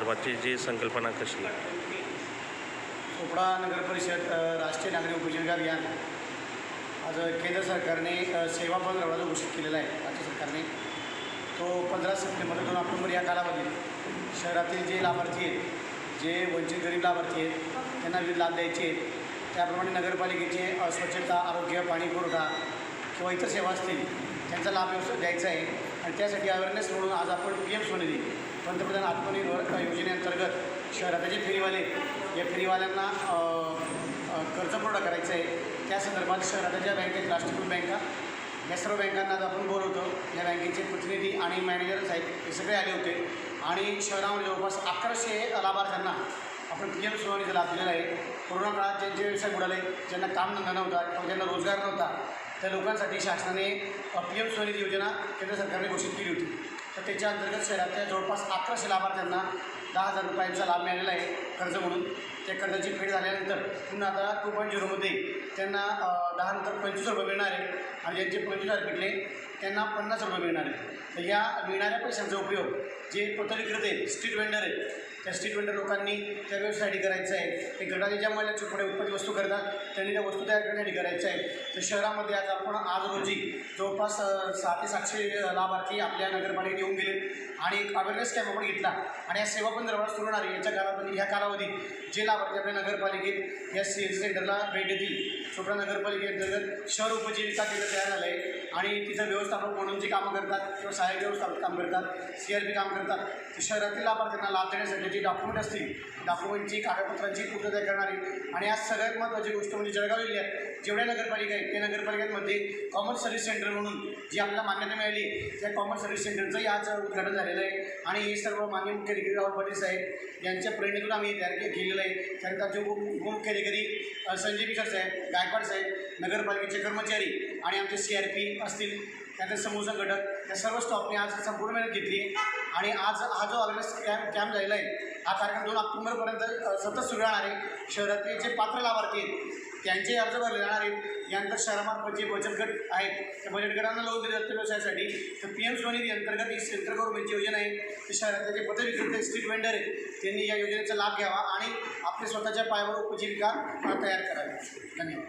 सर्वाची जी संकल्पना कशी? चोपडा नगर परिषद राष्ट्रीय नागरिक उपजीविका अभियान. आज केंद्र सरकारने सेवा बंद रवाना घोषित केलेला आहे राज्य सरकारने. तो पंधरा सप्टेंबर दोन ऑक्टोबर या कालावधीत शहरातील जे लाभार्थी आहेत जे वंचित गरीब लाभार्थी आहेत त्यांना विविध लाभ द्यायचे आहेत. त्याप्रमाणे नगरपालिकेचे स्वच्छता आरोग्य पाणी पुरवठा किंवा इतर सेवा असतील त्यांचा लाभ व्यवस्थित द्यायचा आहे. आणि त्यासाठी अवेअरनेस म्हणून आज आपण पी एम स्वनिधी पंतप्रधान आत्मनिर्भर योजनेअंतर्गत शहरात जे फेरीवाले या फेरीवाल्यांना कर्जपुरवठा कर्ज पुरवठा करायचा आहे त्या संदर्भात शहराच्या ज्या बँकेत राष्ट्रीयकृत बँका या सर्व बँकांना आज आपण बोलवतो. या बँकेचे प्रतिनिधी आणि मॅनेजर साहेब हे सगळे आले होते. आणि शहरामध्ये जवळपास अकराशे लाभार्थ्यांना आपण पी एम सुनावणीचा लाभ दिलेला आहे. कोरोना काळात ज्यांचे व्यवसाय बुडाले ज्यांना कामधंदा नव्हता किंवा ज्यांना रोजगार नव्हता त्या लोकांसाठी शासनाने पी एम स्वनिधी योजना केंद्र सरकारने घोषित केली होती. तर त्याच्या अंतर्गत शहरातल्या जवळपास अकराशे लाभार्थ्यांना दहा हजार रुपयांचा लाभ मिळालेला आहे कर्ज म्हणून. त्या कर्जाची फेड झाल्यानंतर पुन्हा आता टू पॉईंट झिरोमध्ये त्यांना दहा नंतर पंचवीस रुपये मिळणार आहे आणि ज्यांचे पंचवीस हजार भेटले त्यांना पन्नास रुपये मिळणार आहे तर या मिळणाऱ्या पैशांचा उपयोग जे पथविक्रेते आहेत स्ट्रीट वेंडर आहेत त्या स्ट्रीट वेंडर लोकांनी त्या व्यवसायासाठी करायचं आहे. ते गटाचे ज्या महिला चुकडे उत्पादित वस्तू करतात त्यांनी त्या वस्तू तयार करण्यासाठी करायचं आहे. तर शहरामध्ये आज आपण आज रोजी जवळपास सहा ते सातशे लाभार्थी आपल्या नगरपालिकेत येऊन गेले. आणि एक अवेअरनेस कॅम्प आपण घेतला. आणि या सेवा पण दरवाज सुरू होणार याच्या कालावधी ह्या कालावधीत जे लाभार्थी आपल्या नगरपालिकेत या सी एस सेंटरला भेट देतील. छोट्या नगरपालिकेअंतर्गत शहर उपजीविका केंद्र तयार झालं आहे. आणि तिथं व्यवस्थापक म्हणून जे कामं करतात किंवा सहाय्यक व्यवस्थापक काम करतात सी आर पी काम करतात शहरातील लाभार्थ्यांना लाभ देण्यासाठी जे डॉक्युमेंट असतील डॉक्युमेंटची कागदपत्रांची पूर्तता करणारी आणि आज सगळ्यात महत्त्वाची गोष्ट म्हणजे जळगाव जिल्ह्यात जेवढ्या नगरपालिका आहेत त्या नगरपालिकांमध्ये कॉमन सर्व्हिस सेंटर म्हणून जी आपल्याला मान्यता मिळाली त्या कॉमन सर्व्हिस सेंटरचंही आज उद्घाटन झालेलं आहे. आणि हे सर्व मान्य मुख्याधिकारी राहुल पाटील साहेब यांच्या प्रेरणेतून आम्ही तयार केलेलं आहे. त्यानंतर आमचे उप उपमुख्याधिकारी संजय किशोर साहेब गायकवाड साहेब नगरपालिकेचे कर्मचारी आणि आमचे सी आर पी असतील त्यानंतर समूचा घटक या सर्व स्टॉपने आज संपूर्ण मेहनत घेतली आणि आज हा जो अवेअरनेस कॅम्प कॅम्प झालेला आहे हा कार्यक्रम दोन ऑक्टोबरपर्यंत सतत सुरू राहणार आहे. शहरातले जे पात्र लाभार्थी आहेत त्यांचे अर्ज भरले जाणार आहेत. यानंतर शहरामार्फत जे बचत गट आहेत त्या बचत गटांना लोन दिले जाते व्यवसायासाठी. तर पी एम स्वनिधी अंतर्गत ही सेंट्रल गव्हर्नमेंटची योजना आहे. ते शहरातले जे पथविक्रेते स्ट्रीट वेंडर आहेत त्यांनी या योजनेचा लाभ घ्यावा आणि आपल्या स्वतःच्या पायावर उपजीविका तयार करावी. धन्यवाद.